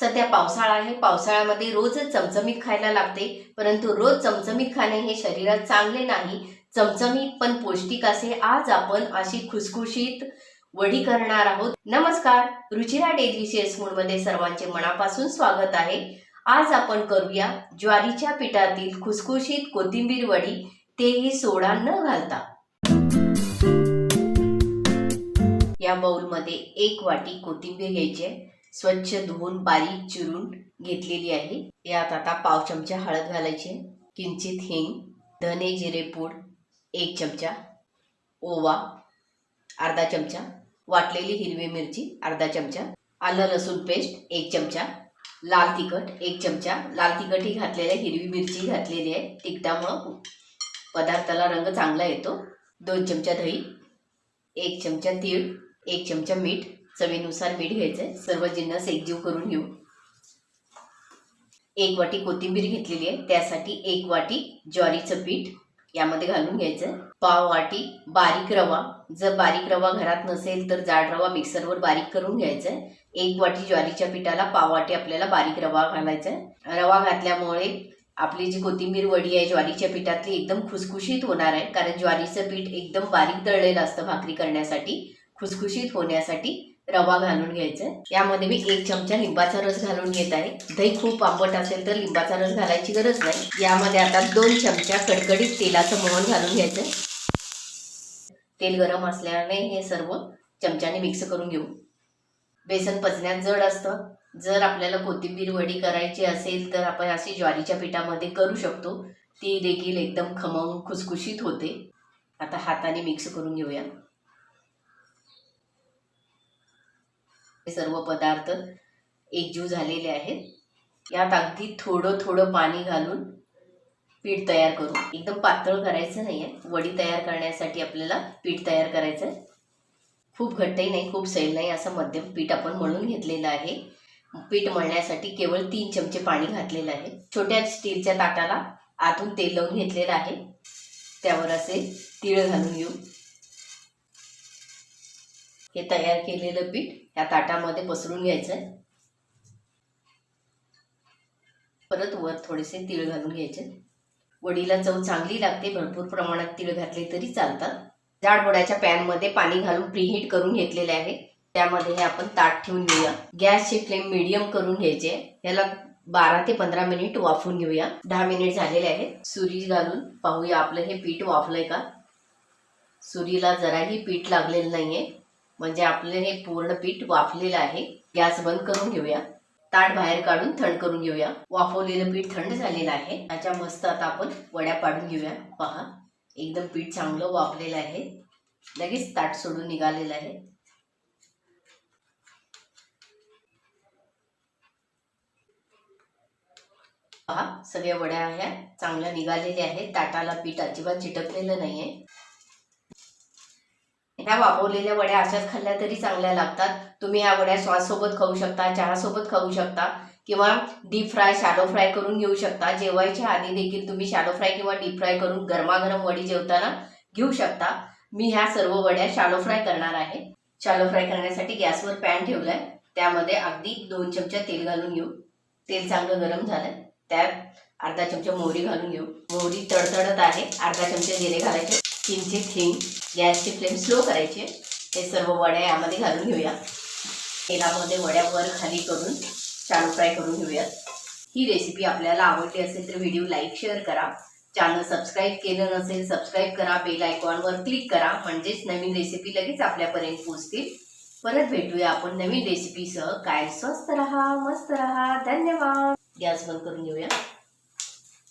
सध्या पावसाळा आहे. पावसाळ्यामध्ये रोजच चमचमीत खायला लागते. परंतु रोज चमचमीत खाणे हे शरीरात चांगले नाही. चमचमीत पण पौष्टिक असे. आज आपण अशी खुसखुशीत वडी करणार आहोत. नमस्कार. रुचिरा डेलिशियसमध्ये सर्वांचे मनापासून स्वागत आहे. आज आपण करूया ज्वारीच्या पिठातील खुसखुशीत कोथिंबीर वडी. तेही सोडा न घालता. या बाउलमध्ये एक वाटी कोथिंबीर घ्यायची आहे. स्वच्छ धुवून बारीक चिरून घेतलेली आहे. यात आता पाव चमचा हळद घालायची किंचित हिंग धने जिरेपूड एक चमचा ओवा अर्धा चमचा वाटलेली हिरवी मिरची अर्धा चमचा आलं लसूण पेस्ट एक चमचा लाल तिखट एक चमचा. लाल तिखटही घातलेली आहे हिरवी मिरची घातलेली आहे. तिखटामुळं पदार्थाला रंग चांगला येतो. दोन चमचा दही एक चमचा तीळ एक चमचा मीठ चवीनुसार मीठ घ्यायचं सर्व जिन्नस एकजीव करून घेऊ. एक वाटी कोथिंबीर घेतलेली आहे. त्यासाठी एक वाटी ज्वारीचं पीठ यामध्ये घालून घ्यायचं पाव वाटी बारीक रवा. जर बारीक रवा घरात नसेल तर जाड रवा मिक्सरवर बारीक करून घ्यायचा एक वाटी ज्वारीच्या पिठाला पाव वाटी आपल्याला बारीक रवा घालायचा आहे. रवा घातल्यामुळे आपली जी कोथिंबीर वडी आहे ज्वारीच्या पिठातली एकदम खुसखुशीत होणार आहे. कारण ज्वारीचं पीठ एकदम बारीक दळलेलं असतं भाकरी करण्यासाठी. खुसखुशीत होण्यासाठी रवा घालून घ्यायचा. आहे. यामध्ये मी एक चमचा लिंबाचा रस घालून घेत आहे. दही खूप आंबट असेल तर लिंबाचा रस घालायची गरज नाही. यामध्ये आता दोन चमचा कडकडीत तेलाचं मोहन घालून घ्यायचं. तेल गरम असल्याने हे सर्व चमच्याने मिक्स करून घेऊ. बेसन पचण्यात जड असतं. जर आपल्याला कोथिंबीर वडी करायची असेल तर आपण अशी ज्वारीच्या पिठामध्ये करू शकतो. ती देखील एकदम खमंग खुसखुशीत होते. आता हाताने मिक्स करून घेऊया. हे सर्व पदार्थ एकजीव झालेले आहेत. यात अगदी थोडं थोडं पाणी घालून पीठ तयार करू. एकदम पातळ करायचं नाही आहे वडी तयार करण्यासाठी आपल्याला पीठ तयार करायचं आहे खूप घट्टही नाही खूप सैल नाही असं मध्यम पीठ आपण मळून घेतलेलं आहे. पीठ मळण्यासाठी केवळ तीन चमचे पाणी घातलेलं आहे. छोट्या स्टीलच्या ताटाला आतून तेल लावून घेतलेलं आहे. त्यावर असे तीळ घालून घेऊ. हे तयार केलेलं पीठ ह्या ताटामध्ये पसरून घ्यायचं आहे परत वर थोडेसे तीळ घालून घ्यायचे. वडीला चव चांगली लागते भरपूर प्रमाणात तीळ घातले तरी चालतात. जाड पॅनमध्ये पाणी घालून प्रीहीट करून घेतलेले आहे. त्यामध्ये हे आपण ताट ठेवून घेऊया. गॅसची फ्लेम मिडियम करून घ्यायचे. याला बारा ते पंधरा मिनिट वाफून घेऊया. दहा मिनिट झालेले आहेत सुरी घालून पाहूया आपलं हे पीठ वाफलंय का? सुरीला जराही पीठ लागलेलं नाहीये. म्हणजे आपलं हे पूर्ण पीठ वाफलेलं आहे. गॅस बंद करून घेऊया. ताट बाहेर काढून थंड करून घेऊया. वाफवलेलं पीठ थंड झालेलं आहे. त्याच्या मस्त आता आपण वड्या पाडून घेऊया. पहा एकदम पीठ चांगलं वाफलेलं आहे. लगेच ताट सोडून निघालेलं आहे. पहा सगळ्या वड्या ह्या चांगल्या निघालेल्या आहेत. ताटाला पीठ अजिबात चिटकलेलं नाहीये. ह्या वापरलेल्या वड्या अशाच खाल्ल्या तरी चांगल्या लागतात. तुम्ही ह्या वड्या श्वाससोबत खाऊ शकता चहासोबत खाऊ शकता किंवा डीप फ्राय शॅलो फ्राय करून घेऊ शकता. जेवायच्या आधी देखील तुम्ही शॅलो फ्राय किंवा डीप फ्राय करून गरमागरम वडी जेवताना घेऊ शकता. मी ह्या सर्व वड्या शॅलो फ्राय करणार आहे. शॅलो फ्राय करण्यासाठी गॅसवर पॅन ठेवलाय. त्यामध्ये अगदी दोन चमचा तेल घालून घेऊ. तेल चांगलं गरम झालंय. त्यात अर्धा चमचा मोहरी घालून घेऊ. मोहरी तडतडत आहे. अर्धा चमचा जिरे घालायचे. किंचित हिंग गॅसची फ्लेम स्लो करायचे. हे सर्व वड्या यामध्ये घालून घेऊया. तेलामध्ये वड्या वर खाली करून शॅलो फ्राय करून घेऊयात ही रेसिपी आपल्याला आवडली असेल तर व्हिडिओ लाईक शेअर करा. चॅनल सबस्क्राईब केलं नसेल सबस्क्राईब करा. बेल आयकॉनवर क्लिक करा. म्हणजेच नवीन रेसिपी लगेच आपल्यापर्यंत पोहोचतील. परत भेटूया आपण नवीन रेसिपीसह. काय स्वस्त रहा मस्त रहा. धन्यवाद. गॅस बंद करून घेऊया.